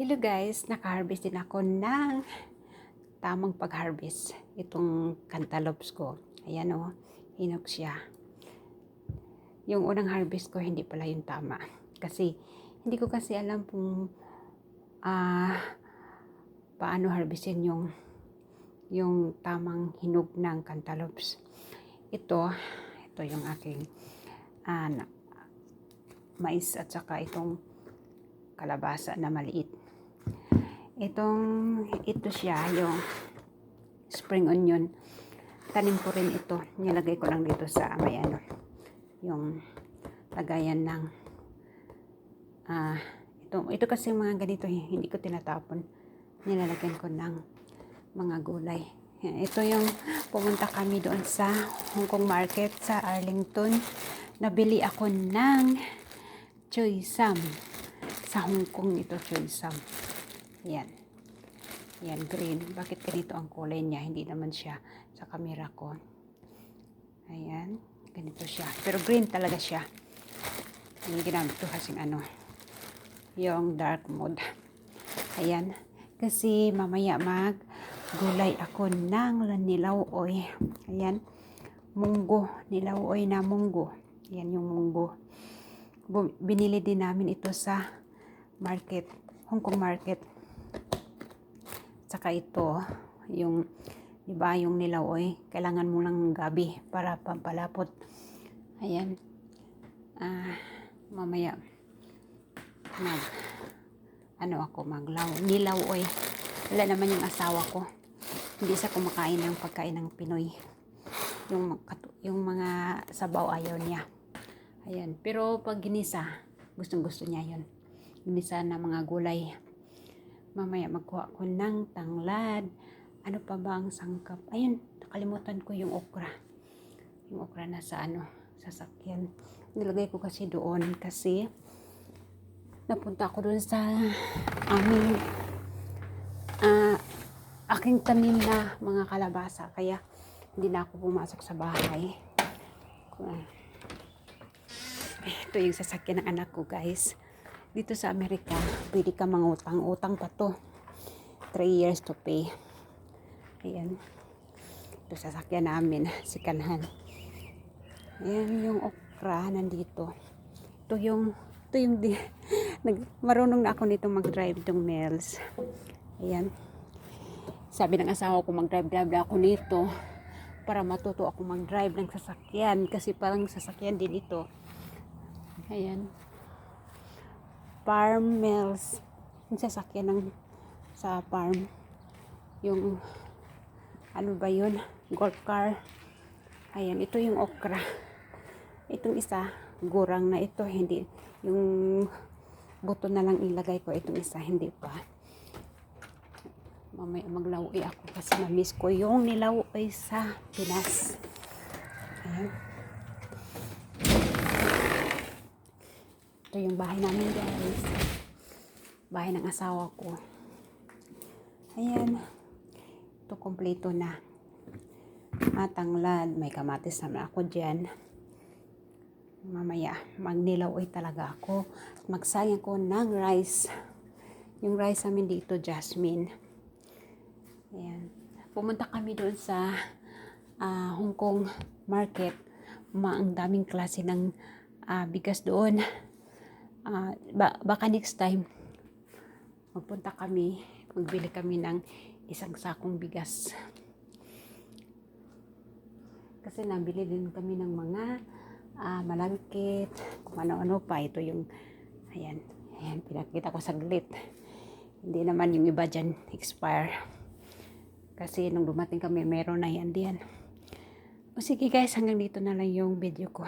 Hello guys, naka-harvest din ako ng tamang pag-harvest. Itong cantaloupes ko. Ayan o, hinog siya. Yung unang harvest ko, hindi pala yung tama. Kasi, hindi ko kasi alam kung ah paano harvestin yung yung tamang hinog ng cantaloupes. Ito, ito yung aking na- mais at saka itong kalabasa na maliit. Itong, ito siya, yung spring onion. Tanim ko rin ito. Nilagay ko lang dito sa may ano, yung lagayan ng, ah, ito, ito kasi mga ganito, eh, hindi ko tinatapon. Nilalagyan ko ng mga gulay. Ito yung pumunta kami doon sa Hong Kong Market sa Arlington. Nabili ako ng choy sam. Sa Hong Kong ito choy sam. Yan. Yan, green. Bakit ganito ang kulay niya? Hindi naman siya sa camera ko. Ayan. Ganito siya. Pero green talaga siya. Yung ginamit ko kasing ano. Yung dark mode. Ayan. Kasi mamaya mag gulay ako ng nilawoy. Ayan. Munggo. Nilawoy na munggo. Ayan yung munggo. Binili din namin ito sa market. Hong Kong market. Saka ito, yung, di ba, yung nilawoy, kailangan mo lang gabi para pampalapot. Ayan. Ah, mamaya, mag, ano ako, maglaw, nilawoy. Wala naman yung asawa ko. Hindi siya kumakain ng pagkain ng Pinoy. Yung, yung mga sabaw ayaw niya. Ayan. Pero pag ginisa, gustong gusto niya yun. Ginisa na mga gulay. Mamaya magkuha ko ng tanglad. Ano pa ba ang sangkap? Ayun, nakalimutan ko yung okra. Yung okra na sa ano, sasakyan. Nilagay ko kasi doon kasi napunta ako doon sa aming ah, aking tanim na mga kalabasa. Kaya hindi na ako pumasok sa bahay. Kung- Ito yung sasakyan ng anak ko, guys. Dito sa Amerika, pwede ka mangutang. Utang pa to. 3 years to pay. Ayan. Ito sasakyan namin, si Kanhan. Ayan yung okra nandito. Ito yung, ito yung, di, nag, marunong na ako nito mag-drive itong Mel's. Ayan. Sabi ng asawa ko mag-drive-drive ako nito para matuto ako mag-drive ng sasakyan kasi parang sasakyan din ito. Ayan. Farm Mills. Yung sasakyan ng sa farm. Yung ano ba yun? Golf car. Ayan, ito yung okra. Itong isa, gurang na ito. Hindi, yung buto na lang ilagay ko. Itong isa, hindi pa. Mamaya maglawoy ako kasi na-miss ko yung nilawoy sa Pinas. Ayan. Ito yung bahay namin guys. Bahay ng asawa ko. Ayan. Ito kompleto na. Matanglad. May kamatis naman ako dyan. Mamaya, magnilawoy talaga ako. Magsayang ko ng rice. Yung rice namin dito, jasmine. Ayan. Pumunta kami doon sa ah, Hong Kong market. Ma, ang daming klase ng ah, bigas doon. Ah, ba- baka next time, magpunta kami, magbili kami ng isang sakong bigas. Kasi nabili din kami ng mga ah, malangkit, kung ano-ano pa. Ito yung, ayan, ayan, pinakita ko saglit. Hindi naman yung iba dyan expire. Kasi nung dumating kami, meron na yan diyan. O sige guys, hanggang dito na lang yung video ko.